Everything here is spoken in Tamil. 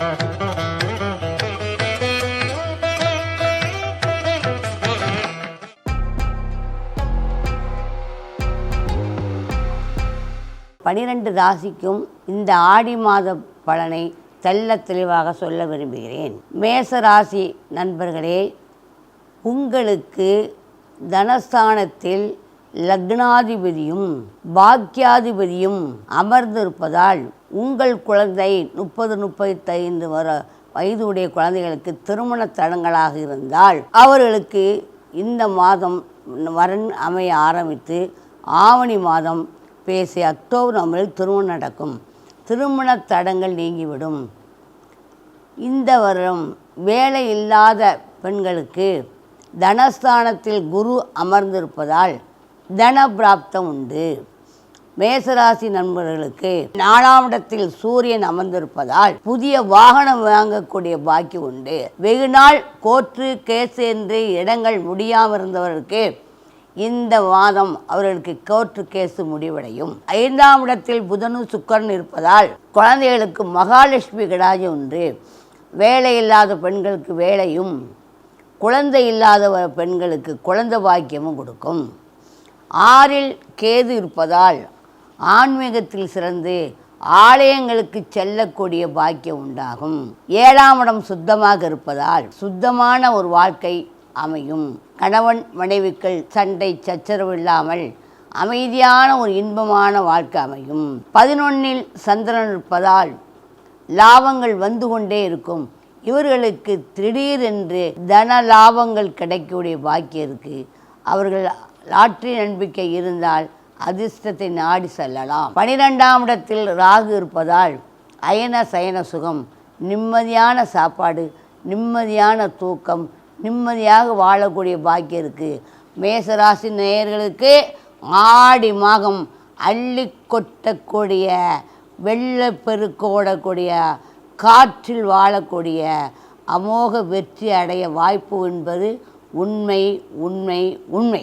பனிரெண்டு ராசிக்கும் இந்த ஆடி மாத பலனை தெல்ல தெளிவாக சொல்ல விரும்புகிறேன். மேச ராசி நண்பர்களே உங்களுக்கு தனஸ்தானத்தில் லக்னாதிபதியும் பாக்கியாதிபதியும் அமர்ந்திருப்பதால் உங்கள் குழந்தை முப்பது முப்பத்தைந்து வர வயதுடைய குழந்தைகளுக்கு திருமண தடங்களாக இருந்தால் அவர்களுக்கு இந்த மாதம் வரன் அமைய ஆரம்பித்து ஆவணி மாதம் பேசி அக்டோபர் நவம்பரில் திருமணம் நடக்கும். திருமண தடங்கள் நீங்கிவிடும். இந்த வருடம் வேலை இல்லாத பெண்களுக்கு தனஸ்தானத்தில் குரு அமர்ந்திருப்பதால் தன பிராப்தம் உண்டு மேசராசி நண்பர்களுக்கு நாலாம் இடத்தில் சூரியன் அமர்ந்திருப்பதால் புதிய வாகனம் வாங்கக்கூடிய பாக்கி உண்டு. வெகு நாள் கோற்று கேசு என்று இடங்கள் முடியாமல் இருந்தவர்களுக்கு இந்த மாதம் அவர்களுக்கு கோற்று கேசு முடிவடையும். ஐந்தாம் இடத்தில் புதனும் சுக்கரன் இருப்பதால் குழந்தைகளுக்கு மகாலட்சுமி கிடாஜி உண்டு. வேலை இல்லாத பெண்களுக்கு வேலையும் குழந்தை இல்லாத வ- பெண்களுக்கு குழந்தை பாக்கியமும் கொடுக்கும். ஆறில் கேது இருப்பதால் ஆன்மீகத்தில் சிறந்து ஆலயங்களுக்கு செல்லக்கூடிய பாக்கியம் உண்டாகும். ஏழாம் இடம் சுத்தமாக இருப்பதால் சுத்தமான ஒரு வாழ்க்கை அமையும். கணவன் மனைவிக்கள் சண்டை சச்சரவு இல்லாமல் அமைதியான ஒரு இன்பமான வாழ்க்கை அமையும். பதினொன்னில் சந்திரன் இருப்பதால் லாபங்கள் வந்து கொண்டே இருக்கும். இவர்களுக்கு திடீரென்று தன லாபங்கள் கிடைக்கக்கூடிய பாக்கியம் இருக்குது அவர்கள் லாட்ரி நம்பிக்கை இருந்தால் அதிர்ஷ்டத்தை நாடி செல்லலாம். பனிரெண்டாம் இடத்தில் ராகு இருப்பதால் அயன சயன சுகம் நிம்மதியான சாப்பாடு நிம்மதியான தூக்கம் நிம்மதியாக வாழக்கூடிய பாக்கியம் இருக்குது மேசராசி நேயர்களுக்கு ஆடி மாதம் அள்ளி கொட்டக்கூடிய வெள்ளப்பெருக்கு ஓடக்கூடிய காற்றில் வாழக்கூடிய அமோக வெற்றி அடைய வாய்ப்பு என்பது உண்மை உண்மை உண்மை.